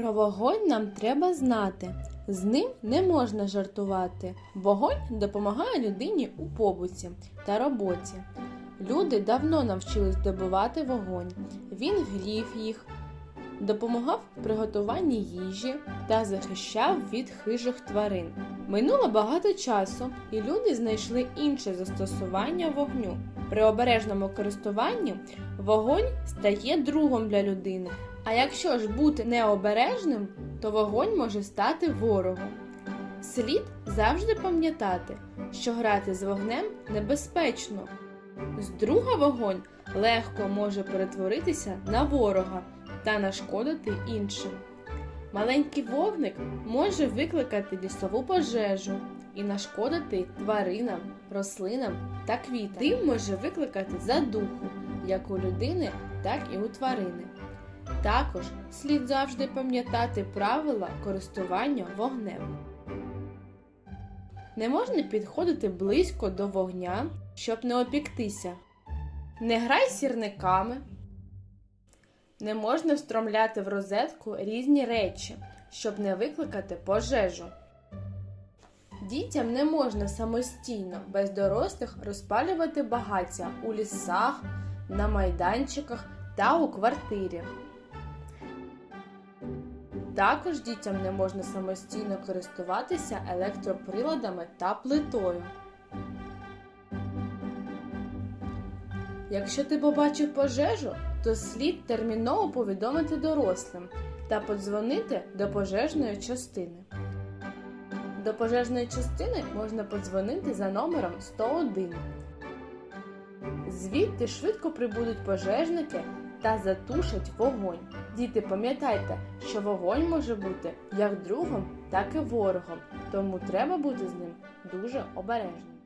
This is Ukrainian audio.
Про вогонь нам треба знати. З ним не можна жартувати. Вогонь допомагає людині у побуті та роботі. Люди давно навчились добувати вогонь. Він грів їх, допомагав в приготуванні їжі та захищав від хижих тварин. Минуло багато часу, і люди знайшли інше застосування вогню. При обережному користуванні вогонь стає другом для людини. А якщо ж бути необережним, то вогонь може стати ворогом. Слід завжди пам'ятати, що грати з вогнем небезпечно. З друга вогонь легко може перетворитися на ворога та нашкодити іншим. Маленький вогник може викликати лісову пожежу і нашкодити тваринам, рослинам та квітам. Дим може викликати задуху як у людини, так і у тварини. Також слід завжди пам'ятати правила користування вогнем. Не можна підходити близько до вогня, щоб не опіктися. Не грай сірниками. Не можна встромляти в розетку різні речі, щоб не викликати пожежу. Дітям не можна самостійно без дорослих розпалювати багаття у лісах, на майданчиках та у квартирі. Також дітям не можна самостійно користуватися електроприладами та плитою. Якщо ти побачив пожежу, то слід терміново повідомити дорослим та подзвонити до пожежної частини. До пожежної частини можна подзвонити за номером 101. Звідти швидко прибудуть пожежники та затушать вогонь. Діти, пам'ятайте, що вогонь може бути як другом, так і ворогом, тому треба бути з ним дуже обережним.